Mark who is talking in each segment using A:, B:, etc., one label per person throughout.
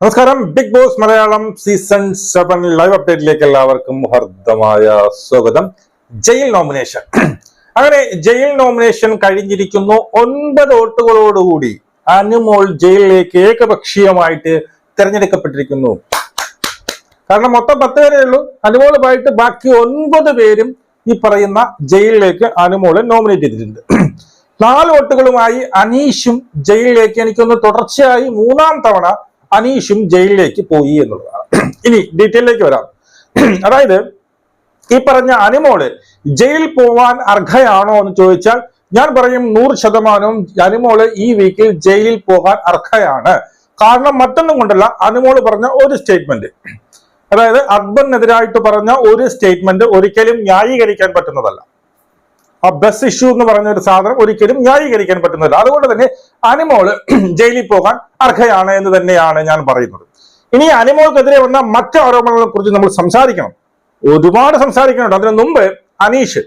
A: നമസ്കാരം. Big Boss Malayalam season seven live അപ്ഡേറ്റിലേക്ക് എല്ലാവർക്കും ഹർദ്ദമായ സ്വാഗതം. ജയിൽ നോമിനേഷൻ അങ്ങനെ ജയിൽ നോമിനേഷൻ കഴിഞ്ഞിരിക്കുന്നു. ഒൻപത് വോട്ടുകളോടുകൂടി അനുമോൾ ജയിലിലേക്ക് ഏകപക്ഷീയമായിട്ട് തിരഞ്ഞെടുക്കപ്പെട്ടിരിക്കുന്നു. കാരണം മൊത്തം പത്ത് പേരേ ഉള്ളൂ. അനുമോളുമായിട്ട് ബാക്കി ഒൻപത് പേരും ഈ പറയുന്ന ജയിലിലേക്ക് അനുമോളെ നോമിനേറ്റ് ചെയ്തിട്ടുണ്ട്. നാല് വോട്ടുകളുമായി അനീഷും ജയിലിലേക്ക് എനിക്കൊന്ന് തുടർച്ചയായി മൂന്നാം തവണ അനീഷും ജയിലിലേക്ക് പോയി എന്നുള്ളതാണ്. ഇനി ഡീറ്റെയിലേക്ക് വരാം. അതായത് ഈ പറഞ്ഞ അനിമോൾ ജയിലിൽ പോവാൻ അർഹയാണോ എന്ന് ചോദിച്ചാൽ ഞാൻ പറയും നൂറ് ശതമാനവും അനിമോൾ ഈ വീക്കിൽ ജയിലിൽ പോകാൻ അർഹയാണ്. കാരണം മറ്റൊന്നും കൊണ്ടല്ല അനിമോൾ പറഞ്ഞ ഒരു സ്റ്റേറ്റ്മെന്റ് അതായത് അക്ബറിനെതിരായിട്ട് പറഞ്ഞ ഒരു സ്റ്റേറ്റ്മെന്റ് ഒരിക്കലും ന്യായീകരിക്കാൻ പറ്റുന്നതല്ല. ആ ബസ് ഇഷ്യൂ എന്ന് പറഞ്ഞ ഒരു സാധനം ഒരിക്കലും ന്യായീകരിക്കാൻ പറ്റുന്നില്ല. അതുകൊണ്ട് തന്നെ അനിമോൾ ജയിലിൽ പോകാൻ അർഹയാണ് എന്ന് തന്നെയാണ് ഞാൻ പറയുന്നത്. ഇനി അനിമോൾക്കെതിരെ വന്ന മറ്റു ആരോപണങ്ങളെ കുറിച്ച് നമ്മൾ സംസാരിക്കണം. ഒരുപാട് സംസാരിക്കുന്നുണ്ട്. അതിനു മുമ്പ് അനീഷ്.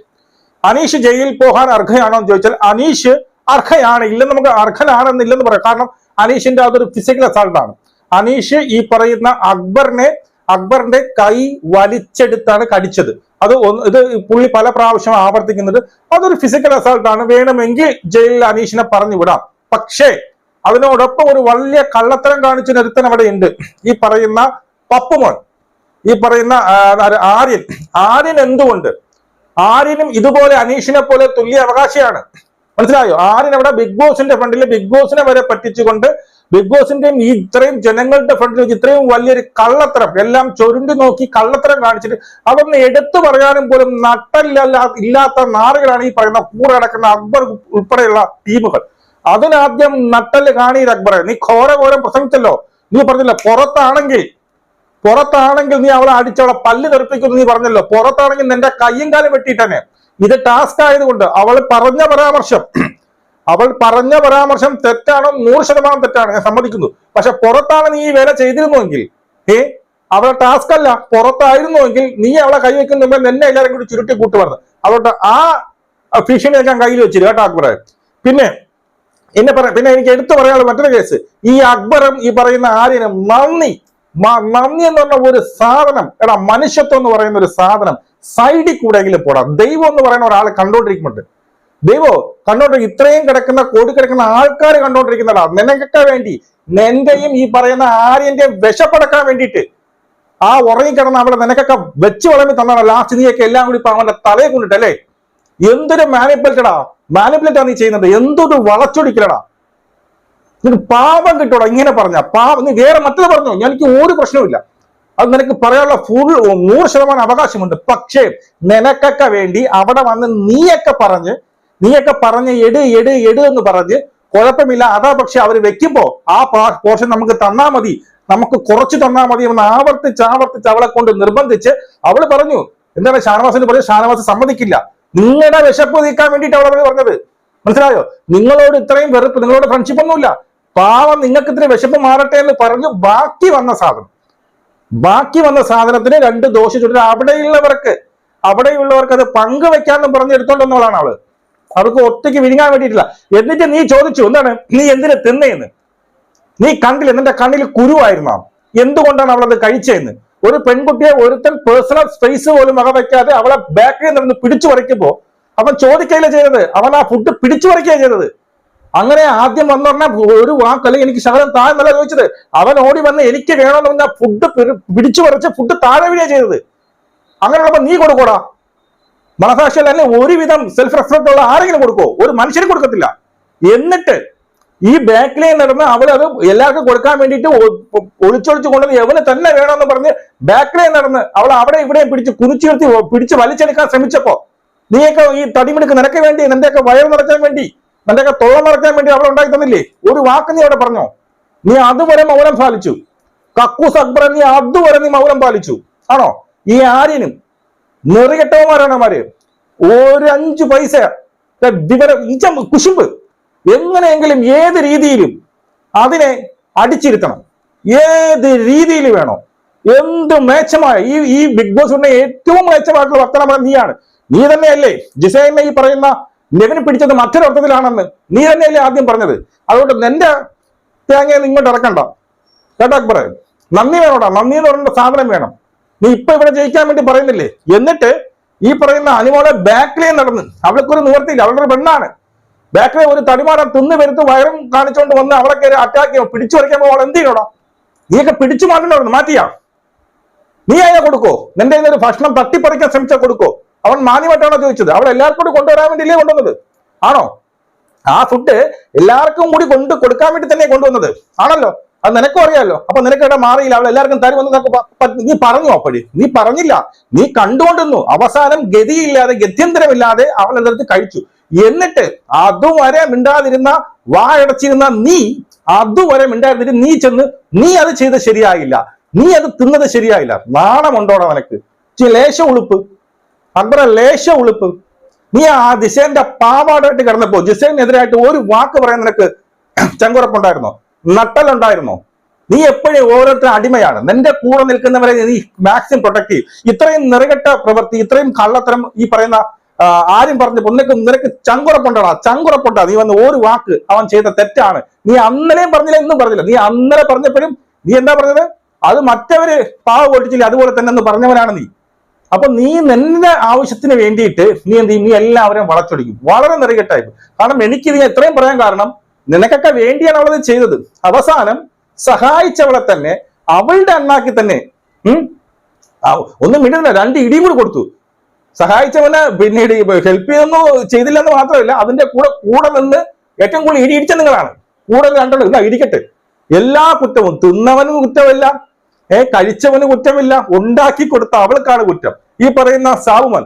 A: അനീഷ് ജയിലിൽ പോകാൻ അർഹയാണോ എന്ന് ചോദിച്ചാൽ അനീഷ് അർഹയാണ്. ഇല്ലെന്ന് നമുക്ക് അർഹനാണെന്നില്ലെന്ന് പറയാം. കാരണം അനീഷിന്റെ അതൊരു ഫിസിക്കൽ അസാൾട്ടാണ് അനീഷ് ഈ പറയുന്ന അക്ബറിനെ അക്ബറിന്റെ കൈ വലിച്ചെടുത്താണ് കടിച്ചത്. അത് ഇത് പുള്ളി പല പ്രാവശ്യം ആവർത്തിക്കുന്നത് അതൊരു ഫിസിക്കൽ അസാൾട്ടാണ് വേണമെങ്കിൽ ജയിലിൽ അനീഷിനെ പറഞ്ഞു വിടാം. പക്ഷേ അതിനോടൊപ്പം ഒരു വലിയ കള്ളത്തരം കാണിച്ച ഒരുത്തൻ അവിടെ ഉണ്ട്. ഈ പറയുന്ന പപ്പുമോൻ. ഈ പറയുന്ന ആര്യൻ. ആര്യൻ എന്തുകൊണ്ട്? ആര്യനും ഇതുപോലെ അനീഷിനെ പോലെ തുല്യ അവകാശിയാണ്. മനസ്സിലായോ? ആര്യൻ അവിടെ ബിഗ് ബോസിന്റെ ഫ്രണ്ടിൽ ബിഗ് ബോസിനെ വരെ പറ്റിച്ചുകൊണ്ട് ബിഗ് ബോസിന്റെയും ഈ ഇത്രയും ജനങ്ങളുടെ ഫ്രണ്ടിൽ വെച്ച് ഇത്രയും വലിയൊരു കള്ളത്തരം എല്ലാം ചൊരുണ്ടി നോക്കി കള്ളത്തരം കാണിച്ചിട്ട് അതൊന്ന് എടുത്തു പറയാനും പോലും നട്ടല്ല ഇല്ലാത്ത നാറുകളാണ് ഈ പറയുന്ന കൂടെ കിടക്കുന്ന അക്ബർ ഉൾപ്പെടെയുള്ള ടീമുകൾ. അതിനാദ്യം നട്ടൽ കാണിയത് അക്ബറെ. നീ ഘോര ഘോരം പ്രസംഗിച്ചല്ലോ. നീ പറഞ്ഞില്ല പുറത്താണെങ്കിൽ പുറത്താണെങ്കിൽ നീ അവളെ അടിച്ചവളെ പല്ല് തെറിപ്പിക്കുന്നു നീ പറഞ്ഞല്ലോ. പുറത്താണെങ്കിൽ നിന്റെ കയ്യും കാലം വെട്ടിയിട്ടനെ ഇത് ടാസ്ക് ആയതുകൊണ്ട് അവൾ പറഞ്ഞ പരാമർശം അവൾ പറഞ്ഞ പരാമർശം തെറ്റാണോ? നൂറ് ശതമാനം തെറ്റാണ്. ഞാൻ സമ്മതിക്കുന്നു. പക്ഷെ പുറത്താണ് നീ ഈ വേല ചെയ്തിരുന്നുവെങ്കിൽ ഏ അവളെ ടാസ്ക് അല്ല പുറത്തായിരുന്നുവെങ്കിൽ നീ അവളെ കൈവയ്ക്കുന്ന മുമ്പേ നിന്നെ എല്ലാവരും കൂടി ചുരുട്ടി കൂട്ടുമായിരുന്നു. അതുകൊണ്ട് ആ ഭീഷണി ഞാൻ കയ്യിൽ വെച്ചില്ല കേട്ടോ അക്ബറെ. പിന്നെ എന്നെ പറ പിന്നെ എനിക്ക് എടുത്തു പറയാനുള്ള മറ്റൊരു കേസ് ഈ അക്ബറും ഈ പറയുന്ന ആര്യനും നന്ദി. നന്ദി എന്ന് പറഞ്ഞ ഒരു സാധനം എടാ മനുഷ്യത്വം എന്ന് പറയുന്ന ഒരു സാധനം സൈഡിൽ കൂടെയെങ്കിലും പോടാം. ദൈവം എന്ന് പറയുന്ന ഒരാളെ കണ്ടോണ്ടിരിക്കുന്നുണ്ട് ദൈവോ കണ്ടോണ്ടിരിക്കും ഇത്രയും കിടക്കുന്ന കോടി കിടക്കുന്ന ആൾക്കാർ കണ്ടോണ്ടിരിക്കുന്നടാ നിനക്കൊക്കെ വേണ്ടി നിന്റെയും ഈ പറയുന്ന ആര്യന്റെയും വിശപ്പടക്കാൻ വേണ്ടിയിട്ട് ആ ഉറങ്ങിക്കിടന്ന അവിടെ നിനക്കൊക്കെ വെച്ച് വിളമ്പി തന്നാണ്? ലാസ്റ്റ് നീയൊക്കെ എല്ലാം കൂടി ഇപ്പൊ അവന്റെ തലയെ കൊണ്ടിട്ടല്ലേ? എന്തൊരു മാനിപ്പുലേറ്റഡാ മാനിപ്പുലേറ്റാ നീ ചെയ്യുന്നത്? എന്തൊരു വളച്ചൊടിക്കലടാ. നിനക്ക് പാപം കിട്ടോടാ ഇങ്ങനെ പറഞ്ഞ. പാപം നീ വേറെ മറ്റത് പറഞ്ഞോ? എനിക്ക് ഒരു പ്രശ്നവുമില്ല അത് നിനക്ക് പറയാനുള്ള ഫുൾ നൂറ് ശതമാനം അവകാശമുണ്ട്. പക്ഷേ നിനക്കൊക്കെ വേണ്ടി അവിടെ വന്ന് നീയൊക്കെ പറഞ്ഞ് നീയൊക്കെ പറഞ്ഞ് എട് എട് എട് എന്ന് പറഞ്ഞ് കുഴപ്പമില്ല. അതാ പക്ഷെ അവർ വെക്കുമ്പോ ആ പോർഷൻ നമുക്ക് തന്നാ മതി. നമുക്ക് കുറച്ച് തന്നാ മതി എന്ന് ആവർത്തിച്ച് ആവർത്തിച്ച് അവളെ കൊണ്ട് നിർബന്ധിച്ച് അവൾ പറഞ്ഞു. എന്താണ് ഷാനവാസിന് പറഞ്ഞു ഷാനവാസ് സമ്മതിക്കില്ല. നിങ്ങളുടെ വിശപ്പ് നീക്കാൻ വേണ്ടിയിട്ട് അവളെ പറഞ്ഞത്. മനസ്സിലായോ? നിങ്ങളോട് ഇത്രയും വെറുപ്പ് നിങ്ങളോട് ഫ്രണ്ട്ഷിപ്പ് ഒന്നുമില്ല. പാവം നിങ്ങൾക്ക് ഇത്രയും വിശപ്പ് മാറട്ടെ എന്ന് പറഞ്ഞു ബാക്കി വന്ന സാധനം. ബാക്കി വന്ന സാധനത്തിന് രണ്ട് ദോശ ചുറ്റും അവിടെയുള്ളവർക്ക് അവിടെയുള്ളവർക്ക് അത് പങ്കുവെക്കാന്ന് പറഞ്ഞ് എടുത്തോണ്ട് വന്നവളാണ് അവൾ. അവർക്ക് ഒറ്റയ്ക്ക് വിഴുങ്ങാൻ വേണ്ടിയിട്ടില്ല. എന്നിട്ട് നീ ചോദിച്ചു എന്താണ്? നീ എന്തിനെ തിന്നേന്ന്? നീ കണ്ടില്ല നിന്റെ കണ്ണിൽ കുരുവായിരുന്നാ എന്തുകൊണ്ടാണ് അവളത് കഴിച്ചതെന്ന് ഒരു പെൺകുട്ടിയെ ഒരുത്തൻ പേഴ്സണൽ സ്പേസ് പോലും വക വെക്കാതെ അവളെ ബാക്കിൽ നിന്ന് പിടിച്ചു പറിക്കുമ്പോൾ അവൻ ചോദിക്കുകയില്ല ചെയ്തത്? അവൻ ആ ഫുഡ് പിടിച്ചു പറിക്കുകയാണ് ചെയ്തത്. അങ്ങനെ ആദ്യം വന്നു പറഞ്ഞാൽ ഒരു വാക്കല്ല എനിക്ക് ശകലം താഴ്ന്നല്ല ചോദിച്ചത്. അവൻ ഓടി വന്ന് എനിക്ക് വേണമെന്ന് പറഞ്ഞാൽ ഫുഡ് പിടിച്ചു പറിച്ച് ഫുഡ് താഴെ വീഴുക ചെയ്തത്. അങ്ങനെയുള്ളപ്പോ നീ കൊടുക്കൂടാ. മനസാക്ഷിയിൽ അല്ലെ ഒരുവിധം സെൽഫ് റെസ്പെക്ട് ഉള്ള ആരെങ്കിലും കൊടുക്കോ ഒരു മനുഷ്യന് കൊടുക്കത്തില്ല. എന്നിട്ട് ഈ ബാക്കിലേ നടന്ന് അവൾ അത് എല്ലാവർക്കും കൊടുക്കാൻ വേണ്ടിയിട്ട് ഒളിച്ചൊളിച്ചു കൊണ്ടുവന്ന് എവന് തന്നെ വേണമെന്ന് പറഞ്ഞ് ബാക്കിലേ നടന്ന് അവൾ അവിടെ ഇവിടെയും പിടിച്ച് കുനിച്ചു നിർത്തി പിടിച്ച് വലിച്ചെടുക്കാൻ ശ്രമിച്ചപ്പോ നീയൊക്കെ ഈ തടിമിടുക്ക് നിനക്ക് വേണ്ടി നിന്റെയൊക്കെ വയർ നിറയ്ക്കാൻ വേണ്ടി നിന്റെയൊക്കെ തൊള്ള നിറയ്ക്കാൻ വേണ്ടി അവൾ ഉണ്ടാക്കി തന്നില്ലേ? ഒരു വാക്ക് നീ അവിടെ പറഞ്ഞോ? നീ അതുവരെ മൗനം പാലിച്ചു. കക്കൂസ് അക്ബർ നീ അതുവരെ നീ മൗനം പാലിച്ചു. ആണോ? ഈ ആര്യനും നെറികെട്ടവന്മാരാണ് അവന്മാര്? ഒരു അഞ്ചു പൈസ. വിവരം കുശുമ്പ്. എങ്ങനെയെങ്കിലും ഏത് രീതിയിലും അതിനെ അടിച്ചിരുത്തണം. ഏത് രീതിയിൽ വേണോ. എന്ത് മേച്ചമായ ഈ ഈ ബിഗ് ബോസ് ബോസിന്റെ ഏറ്റവും മേച്ചമായിട്ടുള്ള വർത്തമാനം നീയാണ്. നീ തന്നെയല്ലേ ജിസൈനെ ഈ പറയുന്ന നെവിന് പിടിച്ചത് മറ്റൊരു അർത്ഥത്തിലാണെന്ന് നീ തന്നെയല്ലേ ആദ്യം പറഞ്ഞത്. അതുകൊണ്ട് നിന്റെ തേങ്ങയെ ഇങ്ങോട്ട് ഇറക്കണ്ട. കേട്ടോ അക്ബർ നന്ദി വേണോടാ. നന്ദി എന്ന് പറയുന്ന സാധനം വേണം. നീ ഇപ്പൊ ഇവിടെ ജയിക്കാൻ വേണ്ടി പറയുന്നില്ലേ? എന്നിട്ട് ഈ പറയുന്ന അനിമോളെ ബാക്കിലേ നടന്ന്. അവൾക്കൊരു നിവർത്തിയില്ല അവളുടെ പെണ്ണാണ്. ബാക്കിലെ ഒരു തടിമാടം തിന്ന് വരുത്ത് വയറും കാണിച്ചുകൊണ്ട് വന്ന് അവളെ കയറി അറ്റാക്ക് ചെയ്യും പിടിച്ചു വരയ്ക്കാൻ അവൾ എന്ത് ചെയ്യണോ നീയൊക്കെ പിടിച്ചു മാറ്റണമായിരുന്നു മാറ്റിയാ? നീ അതിനെ കൊടുക്കോ? നിന്റെ ഒരു ഭക്ഷണം തട്ടിപ്പറിക്കാൻ ശ്രമിച്ചാൽ കൊടുക്കോ? അവൻ മാന്യമായിട്ടാണോ ചോദിച്ചത്? അവൾ എല്ലാവർക്കും കൂടി കൊണ്ടുവരാൻ വേണ്ടിയില്ലേ കൊണ്ടുവന്നത്? ആണോ? ആ ഫുഡ് എല്ലാവർക്കും കൂടി കൊണ്ട് കൊടുക്കാൻ വേണ്ടി തന്നെ കൊണ്ടുവന്നത്. ആണല്ലോ? അത് നിനക്കും അറിയാലോ. അപ്പൊ നിനക്കിടെ മാറിയില്ല. അവൾ എല്ലാവർക്കും തരുമെന്ന് നീ പറഞ്ഞു അപ്പോഴേ നീ പറഞ്ഞില്ല. നീ കണ്ടുകൊണ്ടിരുന്നു. അവസാനം ഗതിയില്ലാതെ ഗത്യന്തരമില്ലാതെ അവൾ എന്തെടുത്ത് കഴിച്ചു. എന്നിട്ട് അതുവരെ മിണ്ടാതിരുന്ന വായടച്ചിരുന്ന നീ അതുവരെ മിണ്ടായിരുന്നിട്ട് നീ ചെന്ന് നീ അത് ചെയ്ത് ശരിയായില്ല. നീ അത് തിന്നത് ശരിയായില്ല. നാണമുണ്ടോടാ നിനക്ക്? ലേശ ഉളുപ്പ്. അക്ബറ ലേശ ഉളുപ്പ്. നീ ആ ദിശേന്റെ പാവാടായിട്ട് കിടന്നപ്പോ ജിസേനെതിരായിട്ട് ഒരു വാക്ക് പറയാൻ നിനക്ക് ചങ്കുറപ്പുണ്ടായിരുന്നോ? നട്ടലുണ്ടായിരുന്നോ? നീ എപ്പോഴും ഓരോരുത്തരും അടിമയാണ്. നിന്റെ കൂടെ നിൽക്കുന്നവരെ നീ മാക്സിമം പ്രൊട്ടക്ട് ചെയ്യും. ഇത്രയും നിറകെട്ട പ്രവൃത്തി ഇത്രയും കള്ളത്തരം ഈ പറയുന്ന ആരും പറഞ്ഞു നിനക്ക് നിനക്ക് ചങ്കുറപ്പുണ്ടടാ ചങ്കുറപ്പുണ്ടാ. നീ വന്ന് ഒരു വാക്ക് അവൻ ചെയ്ത തെറ്റാണ്. നീ അന്നലെയും പറഞ്ഞില്ല ഇന്നും പറഞ്ഞില്ല. നീ അന്നലെ പറഞ്ഞപ്പോഴും നീ എന്താ പറഞ്ഞത്? അത് മറ്റവര് പാവ പൊട്ടിച്ചില്ല അതുപോലെ തന്നെ എന്ന് പറഞ്ഞവനാണ് നീ. അപ്പൊ നീ നിന്റെ ആവശ്യത്തിന് വേണ്ടിയിട്ട് നീ എന്ത് നീ എല്ലാവരെയും വളച്ചൊടിക്കും. വളരെ നിറകെട്ടായി. കാരണം എനിക്ക് നീ എത്രയും പറയാൻ കാരണം നിനക്കൊക്കെ വേണ്ടിയാണ് അവളത് ചെയ്തത്. അവസാനം സഹായിച്ചവളെ തന്നെ അവളുടെ അണ്ണാക്കി തന്നെ ഉം ഒന്നും മിണ്ടുന്നില്ല രണ്ട് ഇടിയും കൂടി കൊടുത്തു. സഹായിച്ചവനെ പിന്നീട് ഹെൽപ്പ് ചെയ്തൊന്നും ചെയ്തില്ലെന്ന് മാത്രമല്ല അതിന്റെ കൂടെ കൂടെ നിന്ന് ഏറ്റവും കൂടുതൽ ഇടി ഇടിച്ച നിങ്ങളാണ്. കൂടെ രണ്ടെണ്ണം ഇതാ ഇടിക്കട്ടെ. എല്ലാ കുറ്റവും തിന്നവനും കുറ്റമില്ല ഏ കഴിച്ചവന് കുറ്റമില്ല ഉണ്ടാക്കി കൊടുത്ത അവൾക്കാണ് കുറ്റം. ഈ പറയുന്ന സാവുമൻ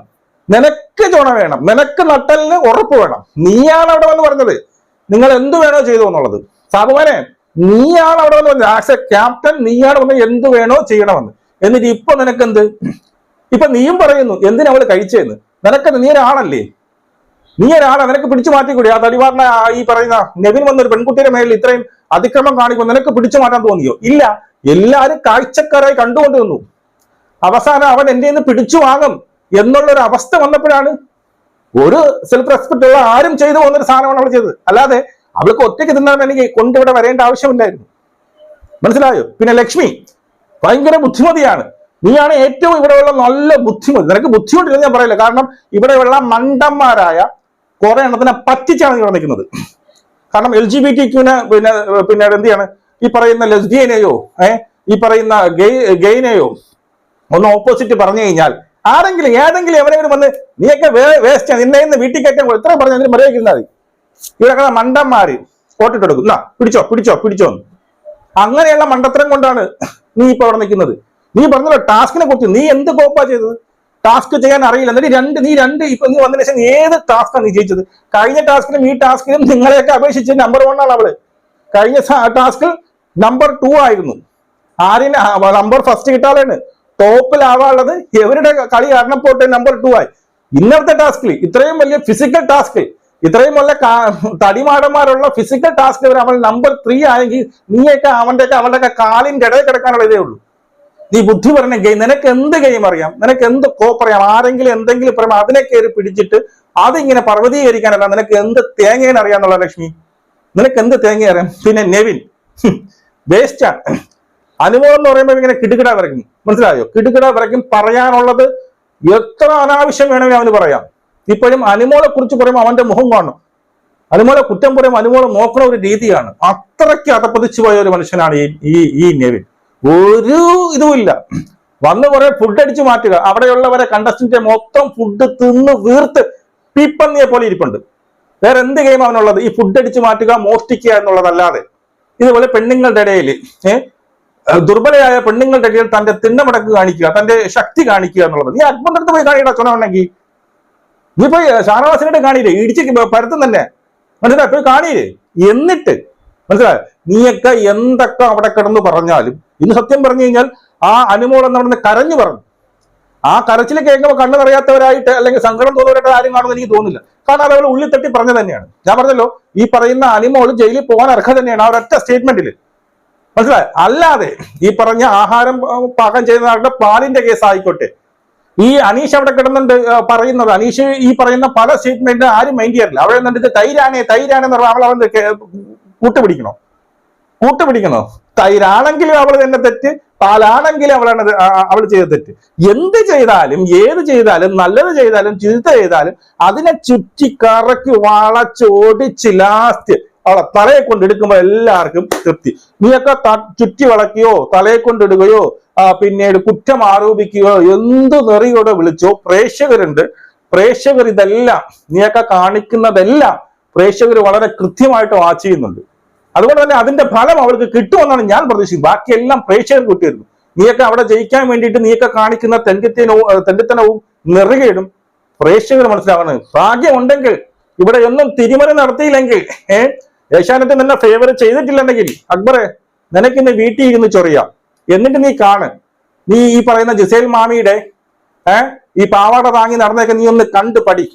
A: നിനക്ക് ചുണ വേണം നിനക്ക് നട്ടലിന് ഉറപ്പ് വേണം. നീയാണ് അവിടെ വന്ന് പറഞ്ഞത്. നിങ്ങൾ എന്ത് വേണോ ചെയ്തു എന്നുള്ളത്. സാബുമാനെ നീയാണ് അവിടെ വന്ന് ആസ് എ ക്യാപ്റ്റൻ നീയാണ് വന്ന് എന്ത് വേണോ ചെയ്യണമെന്ന്. എന്നിട്ട് ഇപ്പൊ നിനക്കെന്ത്? ഇപ്പൊ നീയും പറയുന്നു എന്തിനാ അവൾ കഴിച്ചെന്ന്? നിനക്കെന്ത് നീ ഒരാളല്ലേ? നീ ഒരാളാ നിനക്ക് പിടിച്ചു മാറ്റിക്കൂടി? ആ തടിവാറിനെ ഈ പറയുന്ന നെവിൻ വന്ന ഒരു പെൺകുട്ടിയുടെ മേലിൽ ഇത്രയും അതിക്രമം കാണിക്കുമ്പോൾ നിനക്ക് പിടിച്ചു മാറ്റാൻ തോന്നിയോ? ഇല്ല. എല്ലാരും കാഴ്ചക്കാരായി കണ്ടുകൊണ്ട് നിന്നു അവസാനം അവൻ എന്റെ നിന്ന് പിടിച്ചു വാങ്ങും. എന്നുള്ളൊരു അവസ്ഥ വന്നപ്പോഴാണ് ഒരു സെൽഫ് റെസ്പെക്ട് ഉള്ള ആരും ചെയ്തു പോകുന്നൊരു സാധനമാണ് അവൾ ചെയ്തത്. അല്ലാതെ അവൾക്ക് ഒറ്റയ്ക്ക് തിന്നാൻ എനിക്ക് കൊണ്ടിവിടെ വരേണ്ട ആവശ്യമില്ലായിരുന്നു. മനസ്സിലായോ? പിന്നെ ലക്ഷ്മി ഭയങ്കര ബുദ്ധിമതിയാണ്. നീയാണ് ഏറ്റവും ഇവിടെയുള്ള നല്ല ബുദ്ധിമതി. നിനക്ക് ബുദ്ധിമുട്ടില്ലെന്ന് ഞാൻ പറയില്ല. കാരണം ഇവിടെയുള്ള മണ്ടന്മാരായ കുറെ എണ്ണത്തിനെ പറ്റിച്ചാണ് ഇവിടെ നിൽക്കുന്നത്. കാരണം എൽ ജി ബി ടി ക്യൂന് പിന്നെ പിന്നെ എന്ത് ചെയ്യാണ്? ഈ പറയുന്ന ലെസ്ബിയനെയോ ഏഹ് ഈ പറയുന്ന ഗെയ് ഗെയിനെയോ ഒന്ന് ഓപ്പോസിറ്റ് പറഞ്ഞു കഴിഞ്ഞാൽ ആരെങ്കിലും ഏതെങ്കിലും എവരെങ്കിലും വന്ന് നീയൊക്കെ വേസ്റ്റ് നിന്നെ ഇന്ന് വീട്ടിൽ കയറ്റാൻ എത്ര പറഞ്ഞു അതിന് മര്യാദ മതി. ഇവിടെ മാറി മണ്ടന്മാര് ഫോട്ടിട്ടെടുക്കും എന്നാ പിടിച്ചോ പിടിച്ചോ പിടിച്ചോ. അങ്ങനെയുള്ള മണ്ടത്തരം കൊണ്ടാണ് നീ ഇപ്പൊ അവിടെ നിൽക്കുന്നത്. നീ പറഞ്ഞല്ലോ ടാസ്കിനെ കുറിച്ച് നീ എന്ത് കോപ്പാ ചെയ്തത്? ടാസ്ക് ചെയ്യാൻ അറിയില്ല. എന്നിട്ട് രണ്ട് നീ രണ്ട് ഇപ്പൊ നീ വന്നതിന് ശേഷം ഏത് ടാസ്കാണ് നീ ജയിച്ചത്? കഴിഞ്ഞ ടാസ്കിലും ഈ ടാസ്കിലും നിങ്ങളെയൊക്കെ അപേക്ഷിച്ച് നമ്പർ വൺ ആണ് അവൾ. കഴിഞ്ഞ ടാസ്കിൽ നമ്പർ ടു ആയിരുന്നു. ആരെയും നമ്പർ ഫസ്റ്റ് കിട്ടാനാണ് ടോപ്പിലാവാനുള്ളത് എവരുടെ കളി കാരണം പോട്ടെ നമ്പർ ടു ആയി. ഇന്നത്തെ ടാസ്കിൽ ഇത്രയും വലിയ ഫിസിക്കൽ ടാസ്ക് ഇത്രയും വല്ല തടിമാടന്മാരുള്ള ഫിസിക്കൽ ടാസ്ക് വരെ അവൻ നമ്പർ ത്രീ ആയെങ്കിൽ നീയൊക്കെ അവന്റെയൊക്കെ അവളുടെ കാലിന്റെ ഇടയിൽ കിടക്കാനുള്ള ഇതേ ഉള്ളൂ. നീ ബുദ്ധി പറഞ്ഞ ഗെയിം നിനക്ക് എന്ത് ഗെയിം അറിയാം? നിനക്ക് എന്ത് കോപ്പ് അറിയാം? ആരെങ്കിലും എന്തെങ്കിലും പറയുമ്പോൾ അതിനെ കയറി പിടിച്ചിട്ട് അതിങ്ങനെ പർവതീകരിക്കാനല്ല നിനക്ക് എന്ത് തേങ്ങേനറിയാന്നുള്ള ലക്ഷ്മി? നിനക്ക് എന്ത് തേങ്ങ അറിയാം? പിന്നെ നെവിൻ. വേസ്റ്റാണ് അനുഭവം എന്ന് പറയുമ്പോൾ ഇങ്ങനെ കിടുകിട വരയ്ക്കും. മനസ്സിലായോ? കിടുകിട വരയ്ക്കും പറയാനുള്ളത് എത്ര അനാവശ്യം വേണമെങ്കിൽ അവന് പറയാം. ഇപ്പോഴും അനുമോളെ കുറിച്ച് പറയുമ്പോൾ അവന്റെ മുഖം കാണും അനുമോളെ കുറ്റം പറയുമ്പോൾ അനുമോളെ നോക്കുന്ന ഒരു രീതിയാണ്. അത്രയ്ക്ക് അതപ്പതിച്ചു പോയ ഒരു മനുഷ്യനാണ് ഈ ഈ ഈ നെവിൻ. ഒരു ഇതുമില്ല വന്ന് കുറെ ഫുഡ് അടിച്ചു മാറ്റുക. അവിടെയുള്ളവരെ കണ്ടസ്റ്റന്റ് മൊത്തം ഫുഡ് തിന്ന് വീർത്ത് പീപ്പന്നിയെ പോലെ ഇരിപ്പുണ്ട്. വേറെ എന്ത് ഗെയിം അവനുള്ളത്? ഈ ഫുഡ് അടിച്ചു മാറ്റുക മോഷ്ടിക്കുക എന്നുള്ളതല്ലാതെ. ഇതുപോലെ പെണ്ണുങ്ങളുടെ ഇടയിൽ ഏഹ് ദുർബലയായ പെണ്ണുങ്ങളുടെ ഇടയിൽ തന്റെ തിണ്ണമടക്ക് കാണിക്കുക തന്റെ ശക്തി കാണിക്കുക എന്നുള്ളത്. നീ അക്ബറിന്റെ അടുത്ത് പോയി കാണിയുടെ ചുണ നീ പോയി ഷാനവാസിനോട് കാണിയില്ലേ? ഇടിച്ച് പരത്തും തന്നെ. മനസ്സിലായി? പോയി കാണിയില്ലേ? എന്നിട്ട് മനസ്സിലായി? നീയൊക്കെ എന്തൊക്കെ അവിടെ കിടന്ന് പറഞ്ഞാലും ഇന്ന് സത്യം പറഞ്ഞു കഴിഞ്ഞാൽ ആ അനുമോൾ പറഞ്ഞ കരഞ്ഞു പറഞ്ഞു. ആ കരച്ചിൽ കേൾക്കുമ്പോൾ കണ്ണു നിറയാത്തവരായിട്ട് അല്ലെങ്കിൽ സങ്കടം തോന്നുന്നവരായിട്ട് ആരും കാണുമെന്ന് എനിക്ക് തോന്നുന്നില്ല. കാരണം അതേപോലെ ഉള്ളിൽ തട്ടി പറഞ്ഞു തന്നെയാണ്. ഞാൻ പറഞ്ഞല്ലോ ഈ പറയുന്ന അനിമോൾ ജയിലിൽ പോകാൻ അർഹത തന്നെയാണ് ആ ഒരൊറ്റ സ്റ്റേറ്റ്മെന്റിൽ മനസ്സിലായി? അല്ലാതെ ഈ പറഞ്ഞ ആഹാരം പാകം ചെയ്യുന്ന ആളുടെ പാലിന്റെ കേസ് ആയിക്കോട്ടെ ഈ അനീഷ് അവിടെ കിടന്നുണ്ട് പറയുന്നത്. അനീഷ് ഈ പറയുന്ന പല സ്റ്റേറ്റ്മെന്റ് ആരും മൈൻഡ് ചെയ്യാറില്ല. അവിടെ നിന്നിട്ട് തൈരാണേ തൈരാണെന്ന് പറഞ്ഞാൽ അവൾ അവൻ കൂട്ടുപിടിക്കണോ? കൂട്ടുപിടിക്കണോ? തൈരാണെങ്കിലും അവൾ തന്നെ തെറ്റ് പാലാണെങ്കിലും അവളാണ് അവൾ ചെയ്ത തെറ്റ്. എന്ത് ചെയ്താലും ഏത് ചെയ്താലും നല്ലത് ചെയ്താലും ചീത്ത ചെയ്താലും അതിനെ ചുറ്റി കറക്കി വളച്ചോടിച്ച് ലാസ്റ്റ് അവളെ തലയെ കൊണ്ടെടുക്കുമ്പോൾ എല്ലാവർക്കും തൃപ്തി. നീയൊക്കെ ചുറ്റി വളക്കുകയോ തലയെ കൊണ്ടിടുകയോ പിന്നീട് കുറ്റം ആരോപിക്കുകയോ എന്തു നെറിയോടെ വിളിച്ചോ പ്രേക്ഷകരുണ്ട്. പ്രേക്ഷകർ ഇതെല്ലാം നീയൊക്കെ കാണിക്കുന്നതെല്ലാം പ്രേക്ഷകർ വളരെ കൃത്യമായിട്ട് വാച്ച് ചെയ്യുന്നുണ്ട്. അതുകൊണ്ട് തന്നെ അതിന്റെ ഫലം അവൾക്ക് കിട്ടുമെന്നാണ് ഞാൻ പ്രതീക്ഷിക്കുന്നത്. ബാക്കിയെല്ലാം പ്രേക്ഷകർ കിട്ടിയിരുന്നു. നീയൊക്കെ അവിടെ ജയിക്കാൻ വേണ്ടിയിട്ട് നീയൊക്കെ കാണിക്കുന്ന തെണ്ടിത്തനവും തെണ്ടിത്തനവും നെറുകയിടും പ്രേക്ഷകർ മനസ്സിലാവണം. ഭാഗ്യമുണ്ടെങ്കിൽ ഇവിടെ ഒന്നും തിരിമറി നടത്തിയില്ലെങ്കിൽ ഏഹ് ഏഷ്യാനെറ്റ് നിന്നെ ഫേവർ ചെയ്തിട്ടില്ലെന്നെങ്കിൽ അക്ബറെ നിനക്കിന്ന് വീട്ടിൽ ഇരുന്ന് ചൊറിയാം. എന്നിട്ട് നീ കാണ്. നീ ഈ പറയുന്ന ജിസേൽ മാമിയുടെ ഈ പാവാട താങ്ങി നടന്നൊക്കെ നീ ഒന്ന് കണ്ടു പഠി.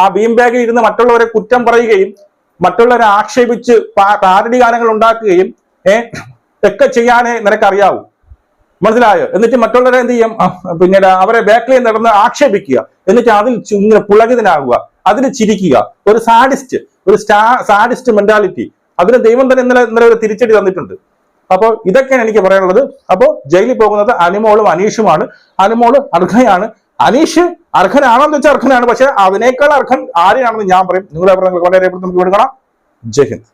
A: ആ ബീം ബാഗിൽ ഇരുന്ന് മറ്റുള്ളവരെ കുറ്റം പറയുകയും മറ്റുള്ളവരെ ആക്ഷേപിച്ച് പാരടി ഗാനങ്ങൾ ഉണ്ടാക്കുകയും ഏഹ് ഒക്കെ ചെയ്യാനേ നിനക്കറിയാവൂ. മനസ്സിലായോ? എന്നിട്ട് മറ്റുള്ളവരെ എന്ത് ചെയ്യും? പിന്നീട് അവരെ ബാക്കിൽ നടന്ന് ആക്ഷേപിക്കുക. എന്നിട്ട് അതിൽ ഇങ്ങനെ പുളകിതനാകുക. അതിന് ചിരിക്കുക. ഒരു സാഡിസ്റ്റ് ഒരു സ്റ്റാ സാഡിസ്റ്റ് മെന്റാലിറ്റി അതിന് ദൈവം തന്നെ ഇന്നലെ ഇന്നലെ ഒരു തിരിച്ചടി തന്നിട്ടുണ്ട്. അപ്പോൾ ഇതൊക്കെയാണ് എനിക്ക് പറയാനുള്ളത്. അപ്പോൾ ജയിലിൽ പോകുന്നത് അനിമോളും അനീഷുമാണ്. അനിമോൾ അർഹയാണ് അനീഷ് അർഹനാണെന്ന് വെച്ചാൽ അർഹനാണ് പക്ഷെ അതിനേക്കാൾ അർഹൻ ആരെയാണെന്ന് ഞാൻ പറയും. നിങ്ങളെ പറഞ്ഞ വളരെ നമുക്ക് ഇവിടെ കാണാം. ജയ് ഹിന്ദ്.